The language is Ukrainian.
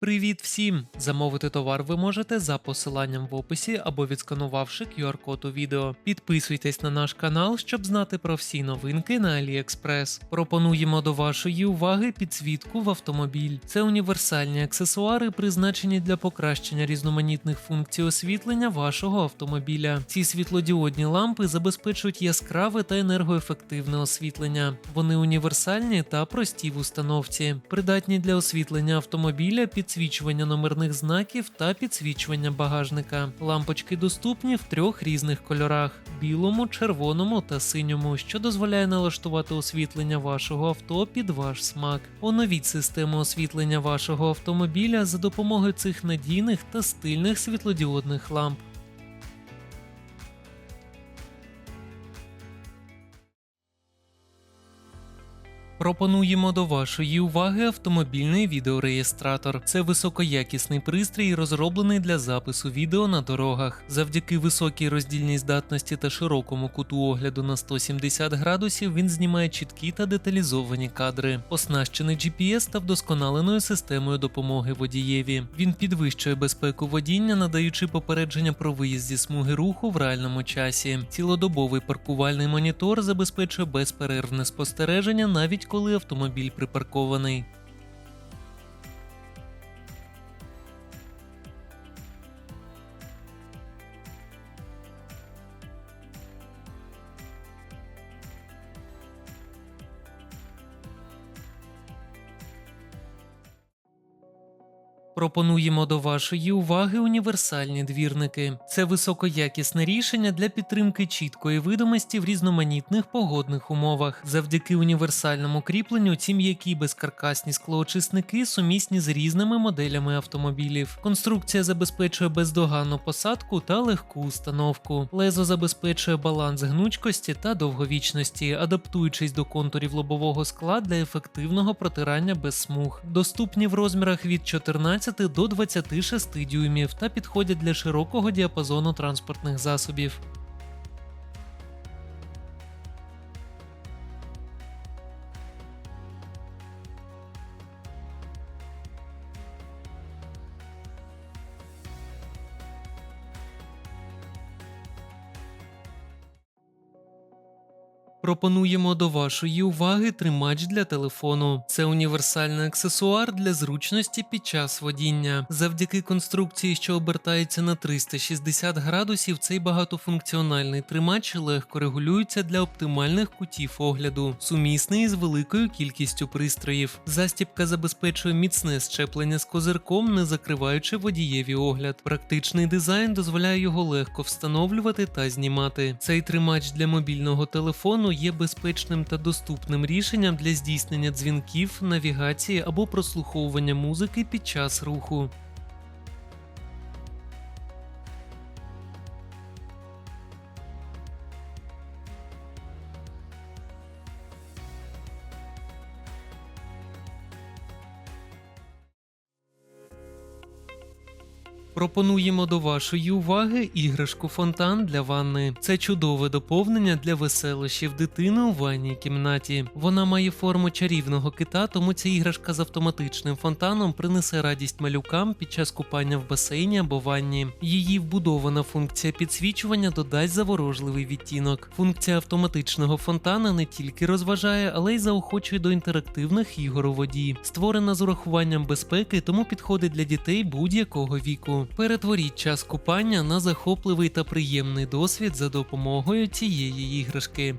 Привіт всім! Замовити товар ви можете за посиланням в описі або відсканувавши QR-код у відео. Підписуйтесь на наш канал, щоб знати про всі новинки на AliExpress. Пропонуємо до вашої уваги підсвітку в автомобіль. Це універсальні аксесуари, призначені для покращення різноманітних функцій освітлення вашого автомобіля. Ці світлодіодні лампи забезпечують яскраве та енергоефективне освітлення. Вони універсальні та прості в установці, придатні для освітлення автомобіля, підсвічування номерних знаків та підсвічування багажника. Лампочки доступні в трьох різних кольорах: білому, червоному та синьому, що дозволяє налаштувати освітлення вашого авто під ваш смак. Оновіть систему освітлення вашого автомобіля за допомогою цих надійних та стильних світлодіодних ламп. Пропонуємо до вашої уваги автомобільний відеореєстратор. Це високоякісний пристрій, розроблений для запису відео на дорогах. Завдяки високій роздільній здатності та широкому куту огляду на 170 градусів він знімає чіткі та деталізовані кадри, оснащений GPS та вдосконаленою системою допомоги водієві. Він підвищує безпеку водіння, надаючи попередження про виїзд зі смуги руху в реальному часі. Цілодобовий паркувальний монітор забезпечує безперервне спостереження навіть коли автомобіль припаркований. Пропонуємо до вашої уваги універсальні двірники. Це високоякісне рішення для підтримки чіткої видимості в різноманітних погодних умовах. Завдяки універсальному кріпленню ці м'які безкаркасні склоочисники сумісні з різними моделями автомобілів. Конструкція забезпечує бездоганну посадку та легку установку. Лезо забезпечує баланс гнучкості та довговічності, адаптуючись до контурів лобового скла для ефективного протирання без смуг. Доступні в розмірах від 14 до 26 дюймів та підходять для широкого діапазону транспортних засобів. Пропонуємо до вашої уваги тримач для телефону. Це універсальний аксесуар для зручності під час водіння. Завдяки конструкції, що обертається на 360 градусів, цей багатофункціональний тримач легко регулюється для оптимальних кутів огляду, сумісний із великою кількістю пристроїв. Застібка забезпечує міцне щеплення з козирком, не закриваючи водієві огляд. Практичний дизайн дозволяє його легко встановлювати та знімати. Цей тримач для мобільного телефону є безпечним та доступним рішенням для здійснення дзвінків, навігації або прослуховування музики під час руху. Пропонуємо до вашої уваги іграшку фонтан для ванни. Це чудове доповнення для веселощів дитини у ванній кімнаті. Вона має форму чарівного кита, тому ця іграшка з автоматичним фонтаном принесе радість малюкам під час купання в басейні або ванні. Її вбудована функція підсвічування додасть заворожливий відтінок. Функція автоматичного фонтана не тільки розважає, але й заохочує до інтерактивних ігор у воді. Створена з урахуванням безпеки, тому підходить для дітей будь-якого віку. Перетворіть час купання на захопливий та приємний досвід за допомогою цієї іграшки.